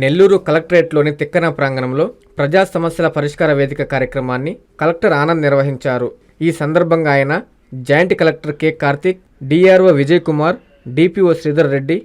నెల్లూరు కలెక్టరేట్లోని తిక్కన ప్రాంగణంలో ప్రజా సమస్యల పరిష్కార వేదిక కార్యక్రమాన్ని కలెక్టర్ ఆనంద్ నిర్వహించారు. ఈ సందర్భంగా ఆయన joint collector K Karthik DRO Vijay Kumar DPO Sridhar Reddy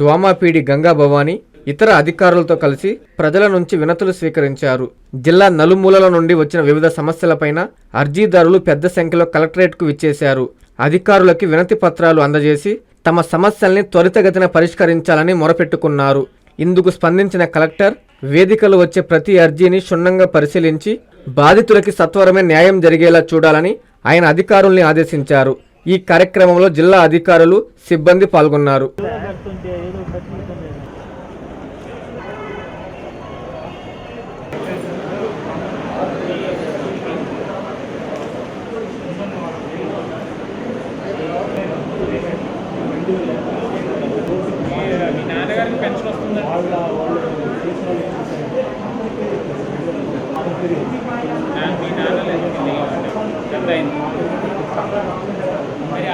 DWAMA PD Ganga Bhavani ఇతర అధికారులతో కలిసి ప్రజల నుంచి వినతులు స్వీకరించారు. జిల్లా నలుమూలల నుండి వచ్చిన వివిధ సమస్యలపైన అర్జీదారులు పెద్ద సంఖ్యలో కలెక్టరేట్కు విచ్చేశారు. అధికారులకి వినతి పత్రాలు అందజేసి తమ సమస్యల్ని త్వరితగతిన పరిష్కరించాలని మొరపెట్టుకున్నారు. ఇందుకు స్పందించిన కలెక్టర్ వేదికలు వచ్చే ప్రతి అర్జీని క్షుణ్ణంగా పరిశీలించి బాధితులకి సత్వరమే న్యాయం జరిగేలా చూడాలని ఆయన అధికారుల్ని ఆదేశించారు. ఈ కార్యక్రమంలో జిల్లా అధికారులు సిబ్బంది పాల్గొన్నారు.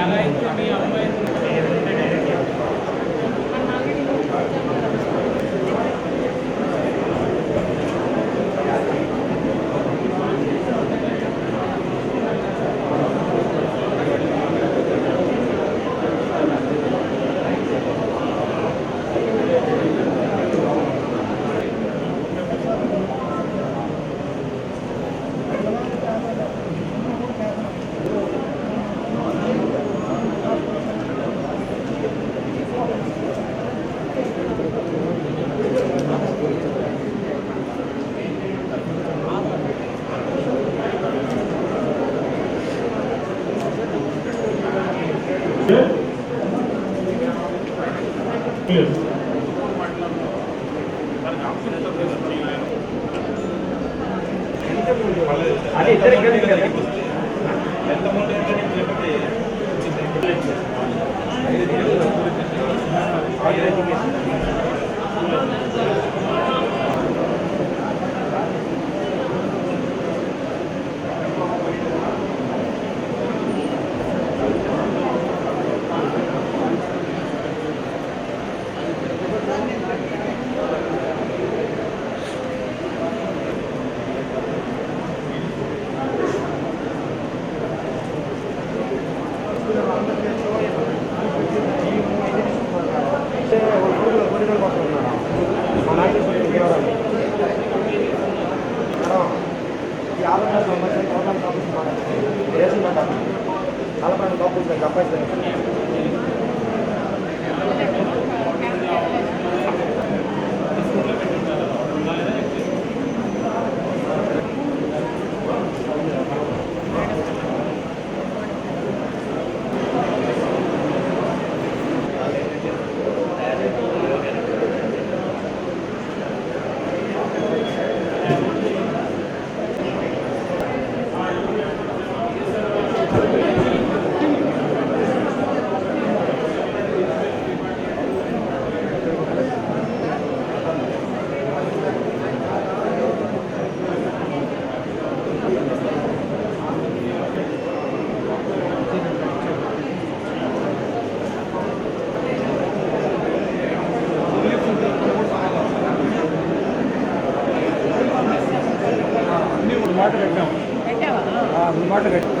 మరి అలా అయితే మీ అమ్మాయి இருக்கு అదే ఇద్దరు ఇక్కడ ఎంత మూడు చెప్పండి చాలా పని లోపల కంపల్సరీ రెండు కట్టి